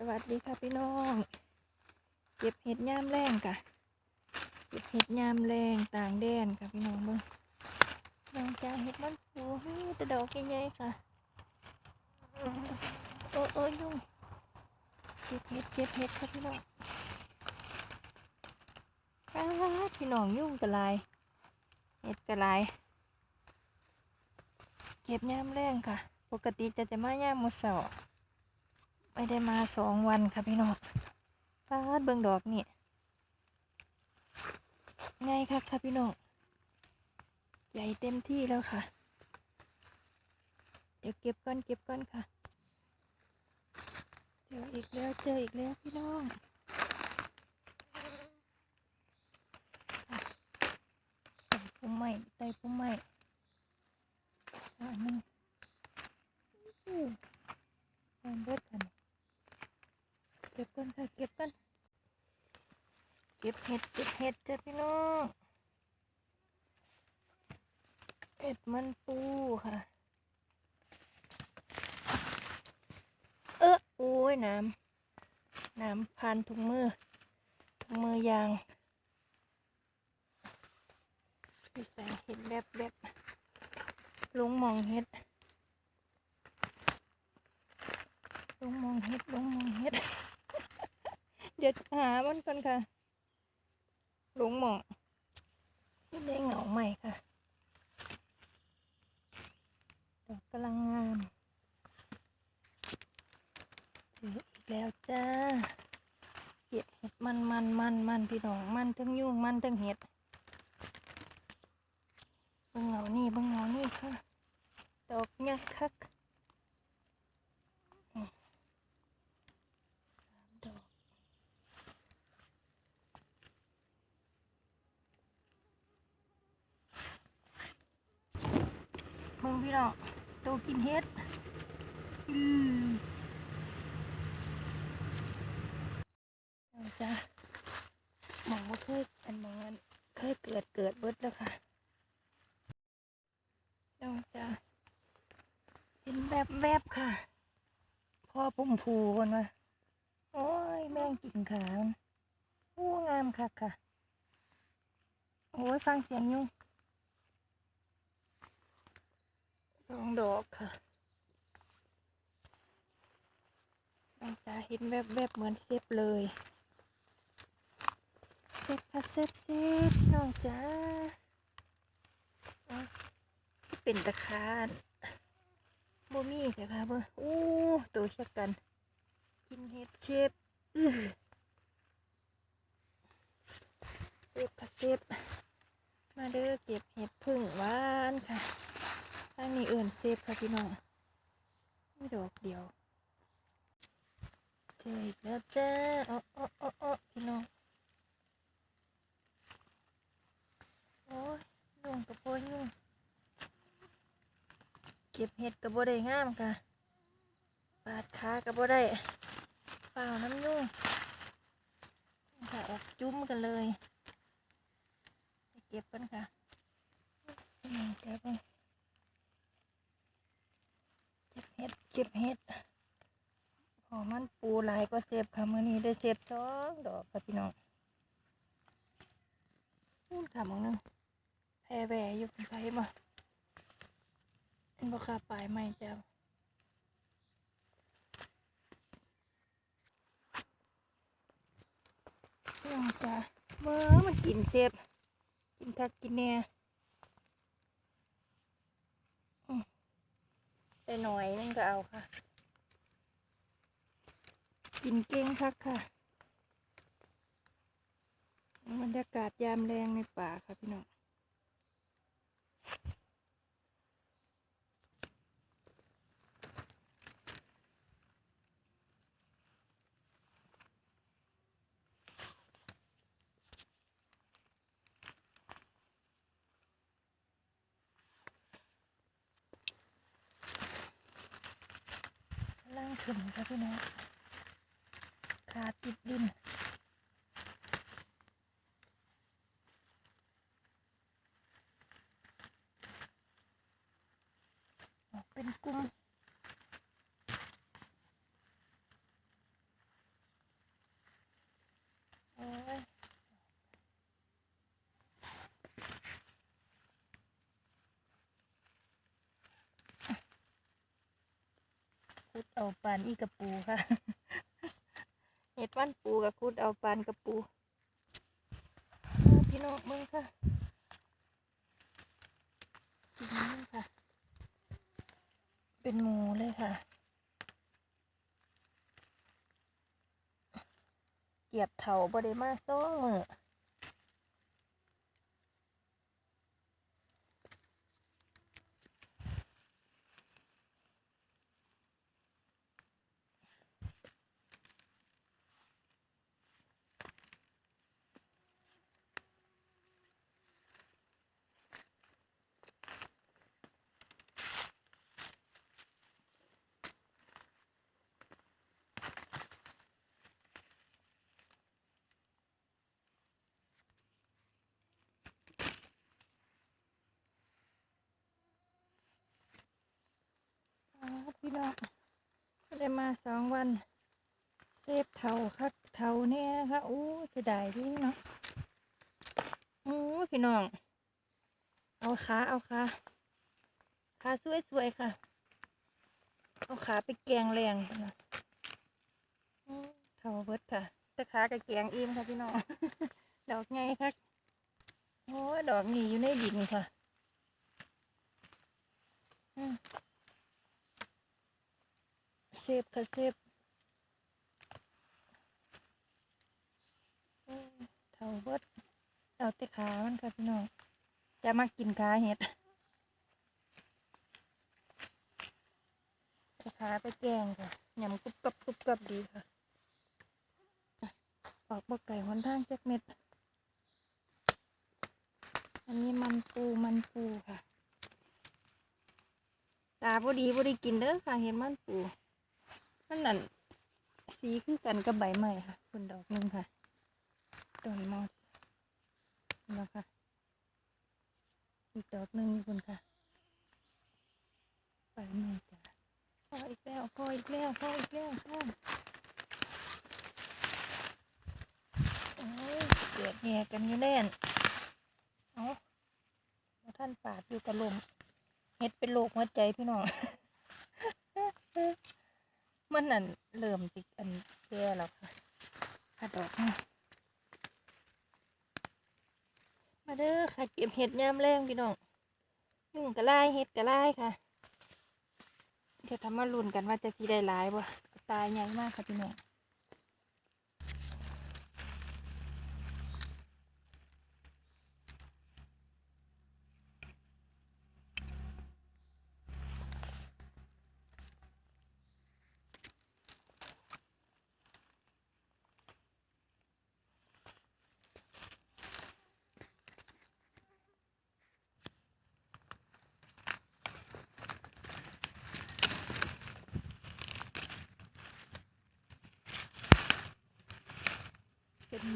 สวัสดีค่ะพี่น้อง เก็บเห็ดยามแรงค่ะ เก็บเห็ดยามแรงต่างแดนค่ะพี่น้องเบิ่งน้องจ้าเห็ดมันปูฮู้แต่ดอกใหญ่ๆค่ะ โอ้โอ้ยยุ่งเก็บเห็ดเก็บเห็ดค่ะพี่น้องพี่น้องยุ่งกระลายเห็ดกระลายเก็บยามแรงค่ะ ปกติจะจะมายามมือเช้า ไม่ได้มาสองวันค่ะพี่น้องฟาดเบิ่งดอกนี่ไงครับค่ะพี่น้องใหญ่เต็มที่แล้วค่ะ เดี๋ยวเก็บก้อนเก็บก้อนค่ะเจออีกแล้วเจออีกแล้วพี่น้องใส่ปุ่มใหม่ใส่ปุ่มใหม่อันนึงอื้อันเบิด กันเก็บกันค่ะเก็บกันเก็บเห็ดเก็บเห็ดจ้ะพี่น้องเห็ดมันปูค่ะ เออโอ้ยน้ำน้ำพันถุงมือถุงมือยางพี่ใส่เห็ดแบบแบบลงมองเห็ดลงมองเห็ดลงมองเห็ด เดี๋ยวหามันก่อนค่ะ หลงหมองไม่ได้เหงาใหม่ค่ะดอกกำลังงามเจออีกแล้วจ้าเห็ดเห็ดมันมันมันมันพี่น้องมันทั้งยุ่งมันทั้งเห็ดเบิ่งเหงานี่เบิ่งเหงานี่ค่ะ ดอกยักษ์คักอืมสามดอก มึง พี่น้องตัวกินเฮ็ดอือจ้ะหมองว่าเคยอันหมองอันเคยเกิดเกิดเบิดแล้วค่ะเอาจ้ะเห็นแบบแบบค่ะ พ่อปุ่มผูคนวะโอ้ยแม่งกินขาวอู้งามค่ะค่ะ โอ้ยฟังเสียงยุ่ง สองดอกค่ะน้องจ๋าเห็นแวบๆเหมือนเซฟเลยเซฟค่ะเซฟเซฟน้องจ๋าเอาเป็นตะคานบ่มีค่ะค่ะเบ่อู้ตัวเชกกัน กินเห็ดเชฟอือเซฟค่ะเซฟมาเด้อเก็บเห็ดพึ่งหวานค่ะ ทางนี้เอื่นเซฟค่ะพี่น้องไมีดอกเดียวเจออีกแล้วจ้าอ้ออ้ออ้ออ้พี่น้องโอ้ยยุ่งกับโพดยุ่งเก็บเห็ดกับโบได้งามค่ะปาดขากับโบได้เปล่าน้ำยุ่งค่ะออกจุ้มกันเลยไปเก็บกันค่ะเก็บไป เก็บเห็ดเก็บเห็ดพอมันปูหลายก็เสพค่ะมื้อนี้ได้เสพสองดอกค่ะพี่น้องนู่นค่ะมองนึงแพรแหวอยู่เป็นไผบ่เห็นบ่ค่ะปลายไม้เจ้าพี่น้องจ้าเมื่อมันกินเสพกินทักกินแหน่ ไปหน่อยนึงก็เอาค่ะ กินเก้งคักค่ะบรรยากาศยามแรงในป่าค่ะพี่น้อง ขึ้นค่ะพี่น้องขาติดดิน ออกเป็นกลุ่ม เอาปานอีกระปูค่ะเห็ดวันปูกับคุดเอาปานกระปูเอาพี่น้องมึงค่ะกินนี่ค่ะ เป็นหมูเลยค่ะ เกียบเถาบริมาสองมือ พี่น้องได้มาสองวันเทพเทาคักเทาเนี่ยค่ะโอ้เสียดายพี่เนาะโอ้พี่น้อง เอาขาเอาขาขาสวยๆค่ะ เอาขาไปแกงแรงนะเทาเบิดค่ะแต่ขากับแกงอิ่มค่ะพี่น้องดอกไงค่ะโอ้ดอกนี้อยู่ในดินค่ะอืม เซฟค่ะเซฟเอ้ยเท่าเบิดเอาแต่ขามันค่ะพี่น้องจะมากินขาเห็ดต่ขาไปแกงค่ะยำกรุบกรับกรุบกรับดีค่ะ ออกบกไก่หนทางจักเม็ด อันนี้มันปูมันปูค่ะ ตาพอดีพอดีกินเด้อค่ะเห็นมันปู มันนั่นสีคือกันกับใบไม้ค่ะคุณดอกหนึ่งค่ะต้นมอสนะคะอีกดอกหนึ่งคุณค่ะใบไม้จ้ะพออีกแล้วพออีกแล้วพออีกแล้วค่ะโอ้ยเกิดแห่กันอยู่แน่นเอาแล้วท่านปาดอยู่กระลมเฮ็ดเป็นโรคหัวใจพี่น้อง มันนั่นเริ่มจิอันแก่แล้วค่ะค่ะดอกนี่มาเด้อค่ะเก็บเห็ดยามแรงพี่น้องยุ่งกระไล่เห็ดกระไล่ค่ะ เดี๋ยวทำมาลุ้นกันว่าจะสีได้หลายบ่ตายใหญ่มากค่ะพี่น้อง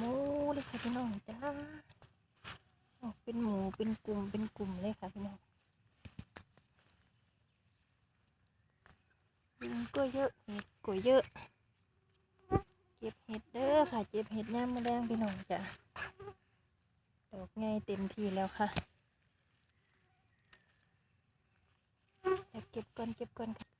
หมูเลยค่ะพี่น้องจ้าออกเป็นหมูเป็นกลุ่มเป็นกลุ่มเลยค่ะพี่น้องยุงก็เยอะเห็ดก็เยอะ เก็บเห็ดเด้อค่ะ เก็บเห็ดย่ามแดงพี่น้องจ้ะดอกไงเต็มทีแล้วค่ะเก็บก่อนเก็บก่อนค่ะ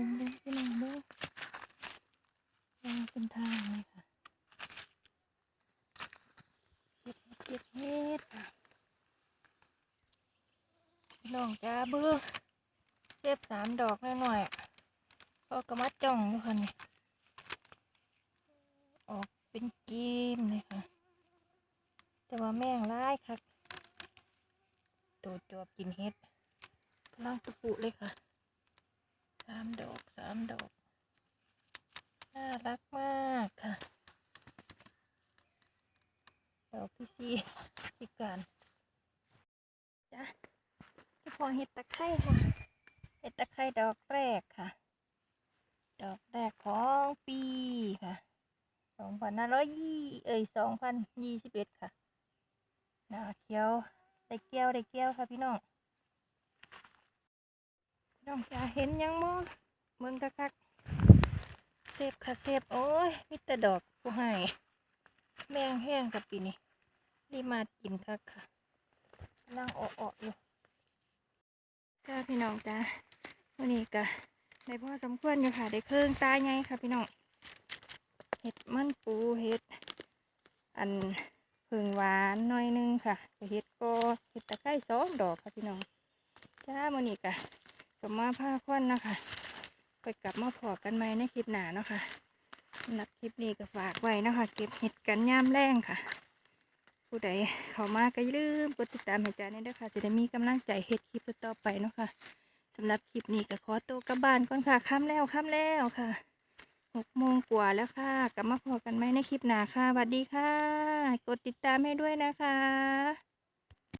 ค่ะลงเด้อพี่น้องเด้อวางเป็นทางเลยค่ะเก็บเห็ดเก็บเห็ดพี่น้องจ้าเบื่อเก็บสามดอกหน่อยๆอะพอกระมัดจ้องอยู่ค่ะนี่ออกเป็นกีมเลยค่ะ แต่ว่าแม่งร้ายค่ะตัวจอบกินเห็ดกำลังตุปุเลยค่ะ ดอก น่ารักมากค่ะ ดอกพี่ซีพิกันจ้ะที่พอเห็ดตะไคร่ค่ะ เห็ดตะไคร่ดอกแรกค่ะ ดอกแรกของปีค่ะสองพันห้าร้อยยี่เอ้ยสองพันยี่สิบเอ็ดค่ะนาเกียวได้เกี้ยวได้เกี้ยวค่ะพี่น้อง น้องจะเห็นยังมั้ง เมืองคักๆเซฟค่ะเซฟโอ้ยมีแต่ดอกผู้ให้แมงแห้งกับปีนี้รีมากินคักค่ะกำลังออๆอยู่จ้าพี่น้องจ้าวันนี้ก็ได้พอสมควรอยู่ค่ะ ได้เครื่องตาไงค่ะพี่น้องเห็ดมันปูเห็ด อันผึ่งหวานน่อยนึงค่ะเห็ดก็เห็ดตะไคร้สองดอกค่ะพี่น้องจ้ามันนี้ก็สมมาผ้าควันนะคะ ไปกลับมาพอกันไหมในคลิปหน้าเนาะค่ะสำหรับคลิปนี้ก็ฝากไว้เนาะคะเก็บเห็ดกันย่ามแรงค่ะ ผู้ใดเข้ามาก็อย่าลืมกดติดตามให้จ้าเนี่ด้วยค่ะจะได้มีกำลังใจเฮ็ดคลิปต่อไปเนาะค่ะสำหรับคลิปนี้ก็ขอตัวกลับบ้านก่อนค่ะค่ำแล้วค่ำแล้วค่ะหกโมงกว่าแล้วค่ะ กลับมาพอกันไหมในคลิปหน้าค่ะสวัสดีค่ะ กดติดตามให้ด้วยนะคะ